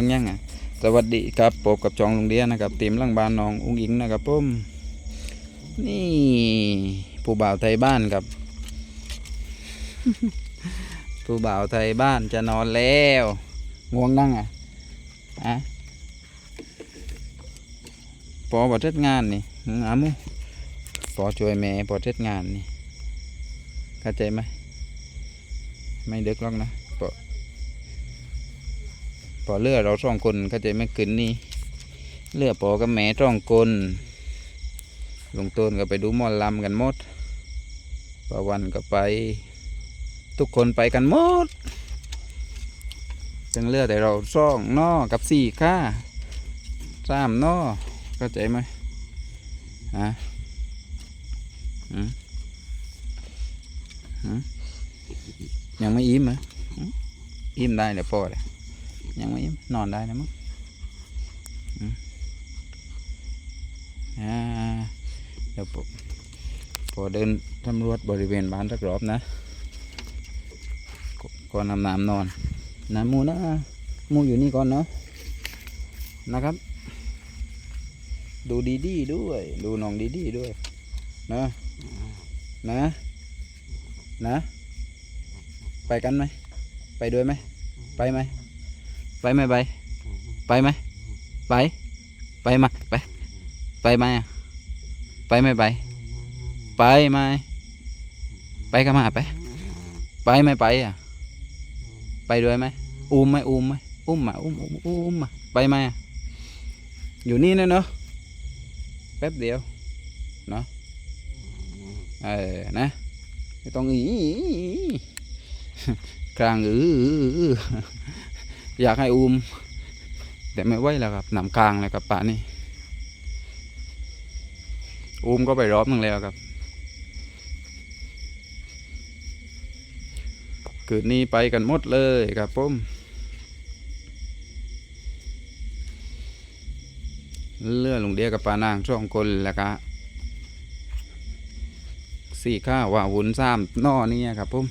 บางอย่างอะสวัสดีครับปบกับจองลุงเดียนะครับเต็มหลังบ้านน้องอุ้งอิงนะครับผมนี่ผู้บ่าวไทยบ้านครับ ผู้บ่าวไทยบ้านจะนอนแล้วง่วงนั่งอะอะปอประเทศงานนี่อามุปอช่วยแม่ประเทศงานนี่เข้าใจไหมไม่เดึกหรอกนะ พอเลือเราสองคนก็จะไม่ขึ้นนี่เลือปอกับแม่สองคนลงต้นก็ไปดูมอลำกันหมดปาวันก็ไป ทุกคนไปกันหมดจังเลือแต่เราสองนอกับสี่ข้าสามนอเข้าใจไหมฮะยังไม่อิ่มเหรออืมอิ่มได้เลยพอเลย ยังไม่อิ่มนอนได้นะมั้งอ่าเดี๋ยวพอเดินตำรวจบริเวณบ้านสักรอบนะก่อนนำน้ำนอนนะหมูนะมูอยู่นี่ก่อนเนาะนะครับ ดูดีดีๆด้วย ดูน้องดีดีด้วยนะนะนะ ไปกันไหม ไปด้วยไหม ไปไหม ไปไหมไป ไปไหมไป ไปมาไป ไปไหมไปไหมไป ไปไหมไปกันมาไป ไปไหมไปอะ ไปด้วยไหมอุ้มไหมอุ้มไหมอุ้มมาอุ้มอุ้มอุ้มมาไปไหมอะอยู่นี่นะเนาะแป๊บเดียวเนาะเออนะไม่ต้องอีกลางอือ อยากให้อูม แต่ไม่ไหวแล้วครับหนำกลางเลยครับป่านี่อูมก็ไปรอบหนึงแล้วครับ คืนนี้ไปกันหมดเลยครับผมเลื่อลงเดียกับปานางช่องคนแล้วก็สี่ข้าวว่าวุ้นซ้ำนอนี่ครับผม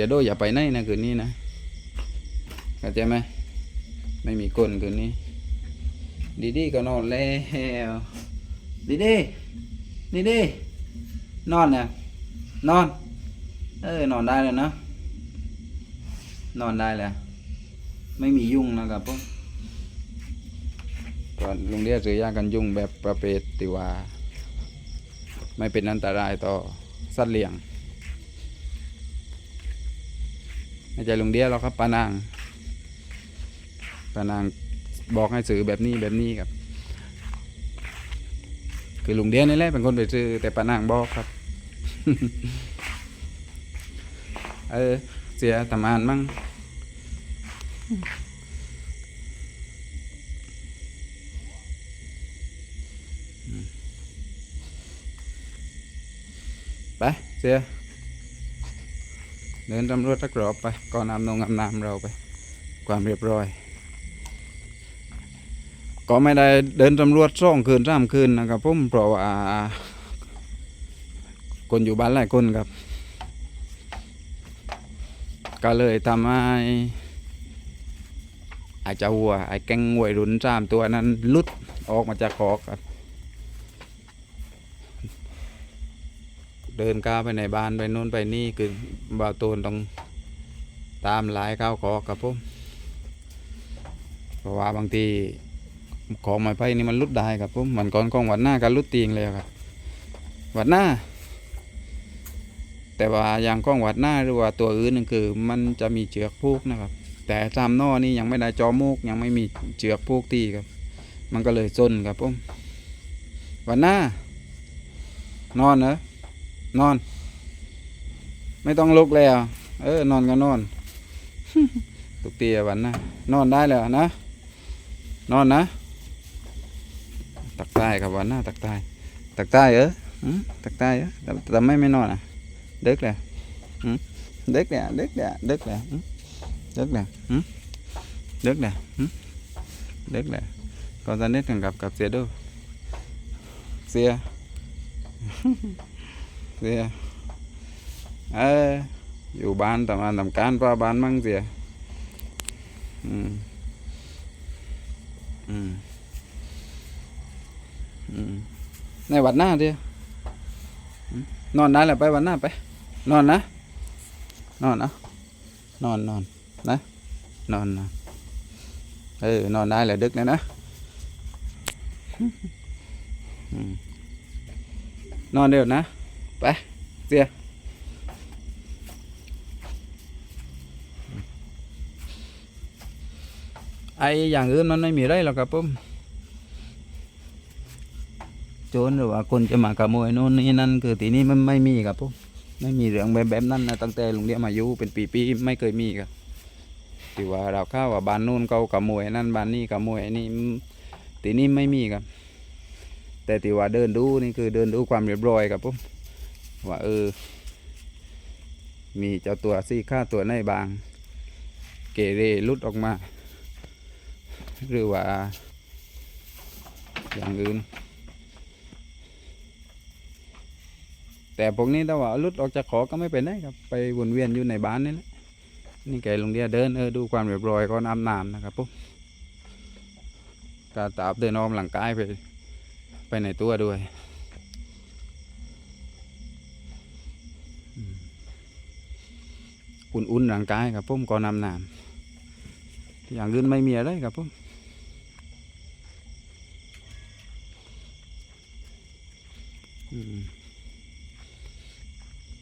สียโดยอย่าไปไหนนะคืนนี้นะเข้าใจไหมไม่มีคนคืนนี้ ดีดีก็นอนแล้วดีดีดีดีนอนเนี่ยนอน เออนอนได้เลยนะนอนได้แล้วไม่มียุ่งนะครับผมก่อนลุงเรียกซื้อยากันยุ่งแบบประเภทที่ว่า ไม่เป็นอันตรายต่อสัตว์เลี้ยง ใช่ลุงเดียหรอกครับปานางปานางบอกให้ซื้อแบบนี้แบบนี้ครับ คือลุงเดียนี่แหละเป็นคนไปซื้อแต่ปานางบอกครับ เออเสียทำงานมั่งไปเสีย เดินตำรวจสักรอบไปก่อนนำนงอำนำเราไป ความเรียบร้อย ก็ไม่ได้เดินตำรวจสองคืนสามคืนนะครับผมเพราะว่าคนอยู่บ้านหลายคนครับ ก็เลยทำให้อาจจะวัวไอ้แกงวัยรุนสามตัวนั้นลุดออกมาจากคอครับ เดินก้าวไปในบ้านไปนู่นไปนี่คือบ่าวตูนต้องตามหลายข้าวขอกับผมเพราะว่าบางทีของไม้ไผ่นี่มันลุดได้ครับผมมันก่อนของวัดหน้าก็ลุดตีงเลยครับวัดหน้า แต่ว่าอย่างกล้องวัดหน้าหรือว่าตัวอื่นนึงคือ มันจะมีเจือกพูกนะครับ แต่ตามนอนี่ยังไม่ได้จอมูกยังไม่มีเจือกพูกตีครับ มันก็เลยจนครับผมวัดหน้านอนเหรอ นอน ไม่ต้องลุกแล้ว เออ นอนก็นอน ตุกตีวันนะ นอนได้แล้วนะ นอนนะ ตักใต้ครับวันน้าตักใต้ ตักใต้เออตักใต้เออแต่ไม่ไม่นอนอะ เด็กเลยเด็กเลยเด็กเลยเด็กเลยเด็กเลยเด็กเลยเด็กเลยก่อนจะเน็ตกันกับกับเสียดูเสีย เสียเอออยู่บ้านทำงาทำการป้าบ้านมั่งเสียอืมอืมอืมในวัดหน้าเดียวนอนได้แหละไปวันหน้าไป นอนนะ นอนนะนอนนอนนะ นอนนอนเออนอนได้แหละดึกเลยนะนอนเดี๋ยวนะ ไปเสียไออย่างอื่นมันไม่มีไรหรอกครับผมโจรหรือว่าคนจะมาขโมยโน่นนี่นั่นคือทีนี้มันไม่มีครับผมไม่มีเรื่องแบบแบบนั้นนะตั้งแต่ลุงเดียมาอยู่เป็นปีๆไม่เคยมีครับที่ว่าเราเข้าว่าบ้านนู้นเขาขโมยนั่นบ้านนี้ขโมยนี่ทีนี้ไม่มีครับ แต่ที่ว่าเดินดูนี่คือเดินดูความเรียบร้อยครับผม ว่าเออ มีเจ้าตัวซี่ค่าตัวในบาง เกเรลุดออกมา หรือว่า อย่างอื่น แต่พวกนี้ถ้าว่าลุดออกจากขอก็ไม่เป็นไรครับ ไปวนเวียนอยู่ในบ้านนี่แหละนี่แกลงเดียเดินเออดูความเรียบร้อยก่อนอาบน้ำนะครับผมการตาบเดินออกกำลังกายไป ไปในตัวด้วยอืม อุ่นๆร่างกายครับผมก่อนอาบน้ำอย่างอื่นไม่มีอะไรครับผมอืม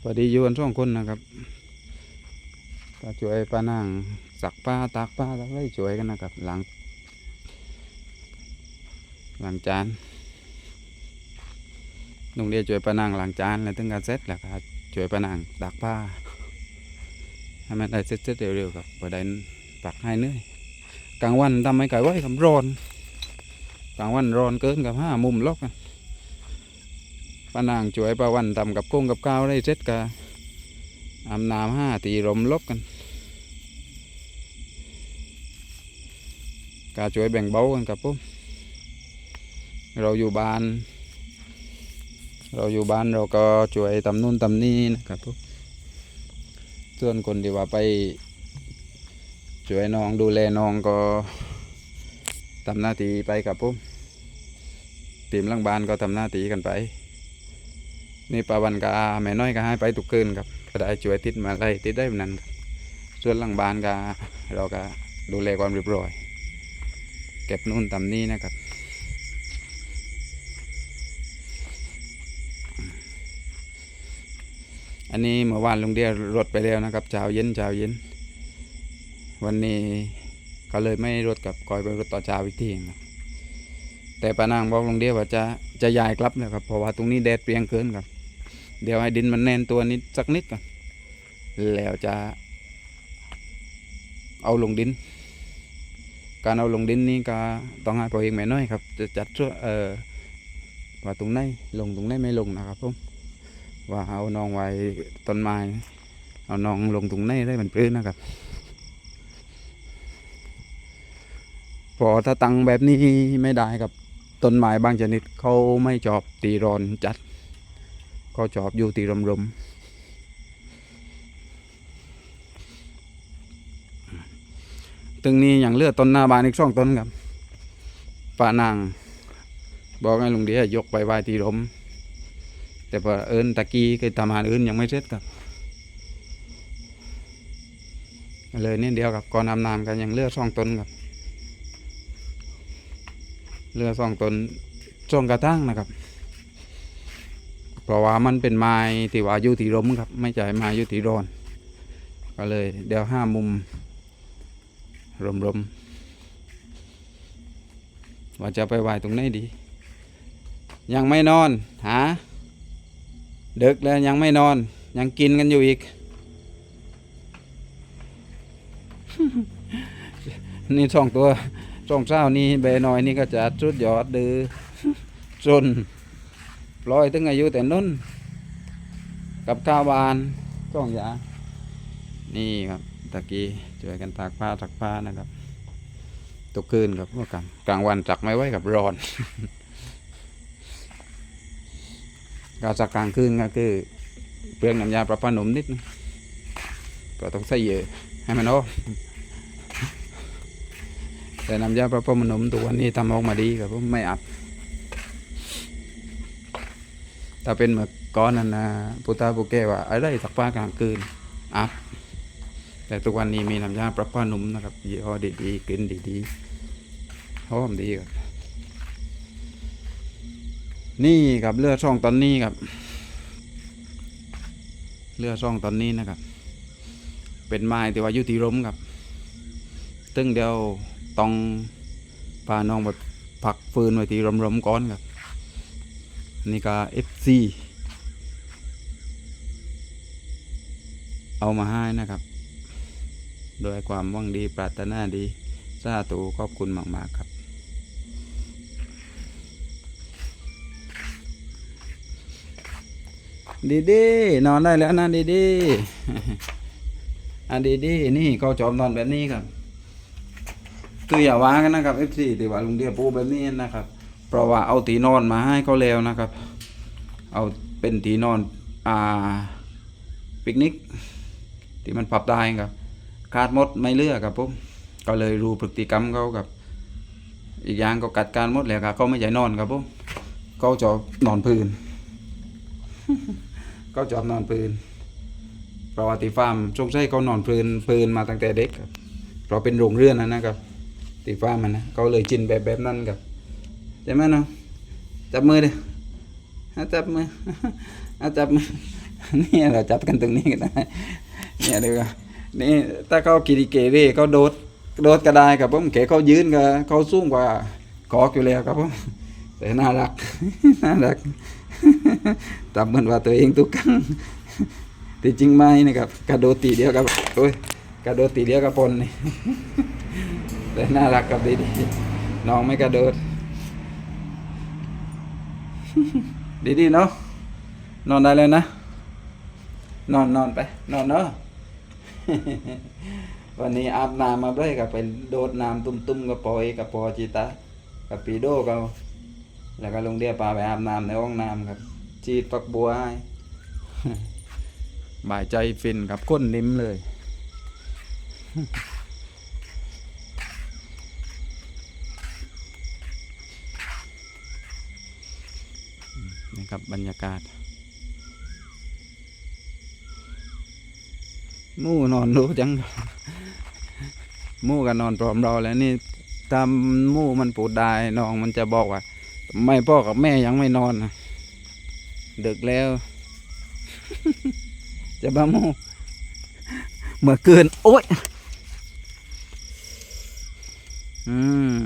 พอดีอยู่กันสองคนนะครับก็ช่วยป้านางสักผ้าตากผ้าแล้วก็ช่วยกันนะครับ หลัง หลังจานลุงเดียช่วยป้านางหล้างจานแล้วถึงการเสร็จแล้วก็ช่วยป้านางตากผ้า ให้มันได้เสร็จๆเร็วๆครับพอได้ตักให้เนื่อยกลางวันทำไม่ไก่ไว้ครับร้อน กลางวันร้อนเกินกับห้ามุมล็อกกันป้านางช่วยป้าวันทำกับกุ้งกับข้าวได้เสร็จก็อาบน้ำห้าตีลมลบกันก็ช่วยแบ่งเบากันครับผมเราอยู่บ้าน เราอยู่บ้านเราก็ช่วยทำนู่นทำนี่นะครับพวก ส่วนคนที่ว่าไปช่วยน้องดูแลน้องก็ทำหน้าที่ไปกับผมทีมลังบ้านก็ทำหน้าที่กันไป นี่ปาวันกาแม่น้อยก็ให้ไปทุกคืนครับก็ได้ช่วยติดมาอะไรติดได้แบบนั้นครับส่วนลังบ้านก็เราก็ดูแลความเรียบร้อย เก็บนู่นทำนี่นะครับ อันนี้เมื่อวานลุงเดียรถไปแล้วนะครับเช้าเย็นเช้าเย็น วันนี้ก็เลยไม่รถกับคอยไปรถต่อเช้าอีกทีครับแต่ป้านางบอกลุงเดียว่าจะจะย้ายกลับแล้วครับเพราะว่าตรงนี้แดดเปรียงเกินครับเดี๋ยวให้ดินมันแน่นตัวนิดสักนิดก่อนแล้วจะเอาลงดิน การเอาลงดินนี่ก็ต้องให้พอเองแม่น้อยครับ จะจัดช่วยเอ่อว่าตรงไหนลงตรงไหนไม่ลงนะครับผม ว่าเอาน้องไว้ต้นไม้ เอาน้องลงตรงไหนได้มันปื้นนะครับ พอถ้าตังแบบนี้ไม่ได้ครับต้นไม้บางชนิดเขาไม่ชอบตีรอนจัดเขาชอบอยู่ตีลมๆตึงนี้อย่างเลือดต้นหน้าบานอีกสองต้นครับป่านาง บอกให้ลุงเดียยกไปไว้ตีลม แต่พอเอิญตะกี้เคยทำอาหารอื่นยังไม่เสร็จครับเลยนี่เดียวกับก่อนอาบน้ำกันยังเลือสองตนครับเลือสองตนช่วงกระทั่งนะครับ เพราะว่ามันเป็นไม้ที่ว่าอยู่ที่ร่มครับ ไม่ใช่ไม้อยู่ที่ร้อน ก็เลยเดี๋ยวห้ามุมรมๆว่าจะไปไหวตรงไหนดี ยังไม่นอน หา ดึกแล้วยังไม่นอน ยังกินกันอยู่อีก นี่สองตัวสองเช้านี่เบน้อยนี่ก็จะสุดยอดดื้อจนปล่อยถึงอายุแต่นุ่น กับข้าวบานสองอย่างนี่ครับตะกี้ช่วยกันตากผ้าตักผ้านะครับตกคืนครับเมื่อกลางกลางวันจักไม่ไหวกับร้อน ก็จากกลางคืนก็คือเปลืองน้ำยาประปาหนุ่มนิดนึงก็ต้องใส่เยอะให้มันออกแต่น้ำยาประพรมนมตัววันนี้ทำออกมาดีครับผมไม่อับถ้าเป็นเมื่อก่อนนั้นนะพุทธาบุเกว่าอะไรสักผ้ากลางคืนอับแต่ทุกวันนี้มีน้ำยาประพรมนมนะครับยี่ห้อดีๆกลิ่นดีๆหอมดีครับ นี่ครับเลือดช่องตอนนี้ครับ เลือดช่องตอนนี้นะครับ เป็นไม้ที่ว่าอยุติร่มครับตึงเดียวต้องพาน้องไปผักฟืนไว้ที่ร่มๆก่อนครับนี่ก็ FC เอามาให้นะครับ โดยความหวังดีปรารถนาดีสาธุขอบคุณมาก ๆ ครับ ดีดีนอนได้แล้วนะดีดีอันดีดีนี่ก็จอมนอนแบบนี้ครับคืออย่าว่ากันนะครับ F4 ที่ว่าลุงเดียปูแบบนี้นะครับ เพราะว่าเอาตีนอนมาให้เขาแล้วนะครับ เอาเป็นตีนอนอ่าปิกนิกที่มันปรับได้ครับขาดมดไม่เลือกครับผมก็เลยรู้พฤติกรรมเขาครับ อีกอย่างก็กัดการมดแล้วครับเขาไม่ใช่นอนครับผมเขาจะนอนพื้น เขาชอบนอนพื้นเพระว่าที่ฟาร์มสงสัยเขานอนพื้นพื้นมาตั้งแต่เด็กครับเพราะเป็นโรงเรือนนะนะครับที่ฟาร์มมันนะเขาเลยจินแบบแบบนั้นครับใช่ไหมเน้องจับมือดิอะจับมืออะจับมือนี่เราจับกันตรงนี้กันได้เนี่ยดูนี่ถ้าเขากิริเกเรเขาโดดโดดก็ได้ครับผมเขเขายืนก็เขาสูงกว่าขอกอยู่แล้วครับผมแต่น่ารักน่ารัก ทำเหมือนว่าตัวเองทุกครั้งแต่จริงไม่นะครับกระโดดตีเดียวกับโอ้ยกระโดดตีเดียวกับปนนี่แต่น่ารักกับดีๆน้องไม่กระโดด ดีๆเนาะนอนได้แล้วนะ นอนนอนไป นอนเนาะวันนี้อาบน้ำมาด้วยกับไปโดดน้ำตุ้มๆกับปอยกับปอจิตากับปีโดเขา แล้วก็ลงเดียปลาไปอาบน้ำในห้องน้ำครับ จีดฝักบัวให้บ่ายใจฟินกับก้นนิ่มเลยนี่ครับบรรยากาศมู่นอนรู้จัง มู่กันอนพร้อมเราแล้วนี่ตามมู่มันปูดได้น้องมันจะบอกว่า ไม่พ่อกับแม่ยังไม่นอนนะดึกแล้ว จะบ้าหมู่เมื่อคืนโอ้ยอืม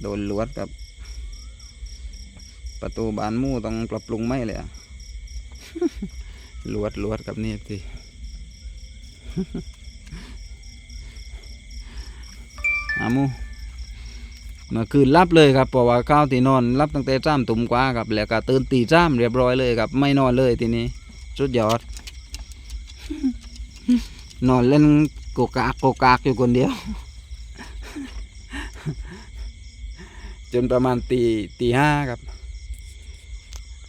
โดนลวดกับ ประตูบานมู่ต้องปรับปรุงไม่เลยอะลวดลวดกับนี่สิอามู เมื่อคืนรับเลยครับเพราะว่าข้าวที่นอนรับตั้งแต่จ้ามตุ่มกว่าครับแล้วก็ตื่นตีจ้ามเรียบร้อยเลยครับ ไม่นอนเลยทีนี้สุดยอด นอนเล่นโกกากโกกากอยู่คนเดียว จนประมาณตีตีห้าครับ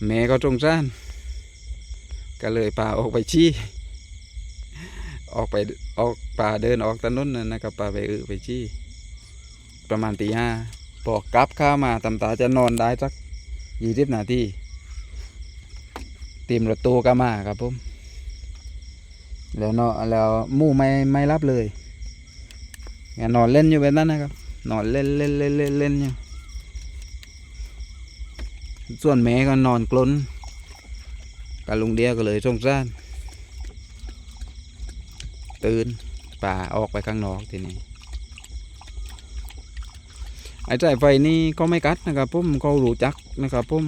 แม่ก็จงซ่านก็เลยพาออกไปชี้ ออกไปออกป่าเดินออกถนนนั่นนะครับป่าไปเออไปชี้ ประมาณตีห้าพอกลับข้ามาตำตาจะนอนได้สักยี่สิบนาทีเตรียมรถตู้ก็มาครับผมแล้วเนาะแล้วมู่ไม่ไม่รับเลยงั้นนอนเล่นอยู่แบบนั้นนะครับ นอนเล่นเล่นเล่นเล่นเล่นอยู่ส่วนแม่ก็นอนกลนกับลุงเดียก็เลยสงสารตื่นป่าออกไปข้างนอกทีนี้ ไอ้สายไฟนี่ก็ไม่กัดนะครับผมเขารู้จักนะครับผม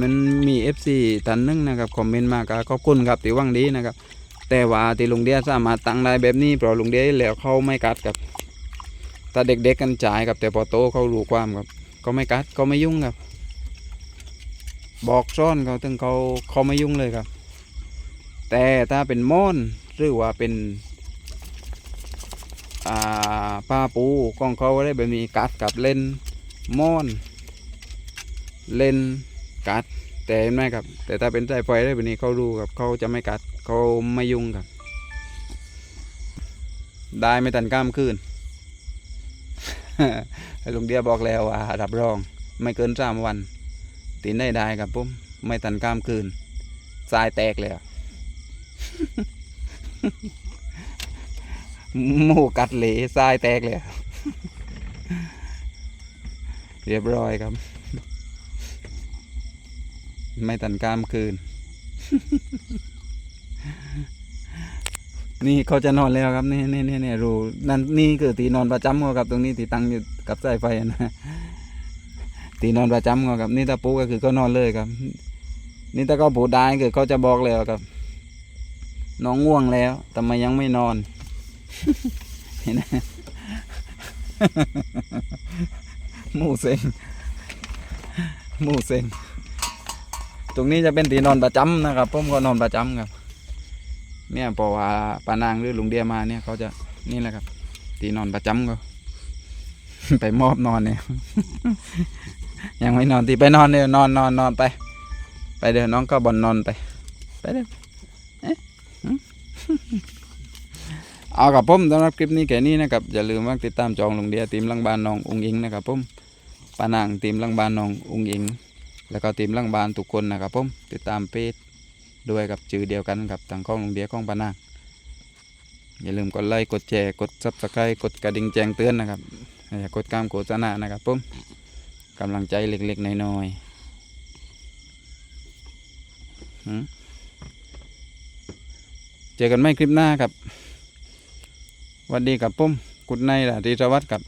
มันมี FC ท่านหนึงนะครับคอมเมนต์มาก็ขอบคุณครับที่วังดีนะครับ แต่ว่าที่ลุงเดียสามารถตั้งได้แบบนี้เพราะลุงเดียแล้วเขาไม่กัดครับถ้าเด็กๆกันจ่ายครับแต่พอโตเขารู้ความครับ ก็ไม่กัดก็ไม่ยุ่งครับ บอกซ่อนเขาถึงเขาเขาไม่ยุ่งเลยครับ แต่ถ้าเป็นม่อนหรือว่าเป็น ป้าปูของเขาได้แบบมีกัดกับเล่นม่อน เล่นกัด แต่เห็นไหมครับ แต่ถ้าเป็นสายไฟได้แบบนี้เขารู้ครับเขาจะไม่กัดเขาไม่ยุ่งครับ ได้ไม่ทันข้ามคืนลุงเดียบอกแล้วว่ารับรอง ไม่เกินสามวันตีนได้ได้ครับผมไม่ตันกล้ามคืนทรายแตกเลยอะ หมูกัดเหลทรายแตกเลย เรียบร้อยครับ ไม่ตันกล้ามคืน นี่เขาจะนอนแล้วครับ นี่นี่นี่นี่รูนั่นนี่คือตีนอนประจำเขาครับ ตรงนี้ตีตั้งอยู่กับสายไฟนะตีนอนประจำเขาครับ นี่ถ้าปูก็คือก็นอนเลยครับ นี่ถ้าเขาปูได้คือเขาจะบอกแล้วครับ น้องง่วงแล้วทำไมยังไม่นอน เห็นไหมหมูเซงหมูเซงตรงนี้จะเป็นตีนอนประจำนะครับผมก็นอนประจำครับ เนี่ยพอว่าปานางหรือลุงเดียมาเนี่ยเขาจะนี่แหละครับ ตีนอนประจำก็ ไปมอบนอนเนี่ยยังไม่นอนตีไปนอนเนี่ยนอนนอนนอนไป ไปเดี๋ยวน้องก็บอลนอนไป ไปเดี๋ยว เอากับผมสำหรับคลิปนี้แค่นี้นะครับอย่าลืมว่าติดตามจองลุงเดียทีมลังบานน้ององอิงนะครับผมปานางทีมลังบานน้ององอิง แล้วก็ทีมลังบานทุกคนนะครับผมติดตามเพจด้วยกับชื่อเดียวกันกับทางข้องลุงเดียข้องปานางอย่าลืมกดไลค์กดแชร์กดซับสไครต์กดกระดิ่งแจ้งเตือนนะครับอย่ากดกามโฆษณานะครับผมกำลังใจเล็กๆน้อยๆเจอกันไม่คลิปหน้าครับ วัสดีกับปุ้มกุดในล่ะธีรวัตรครับ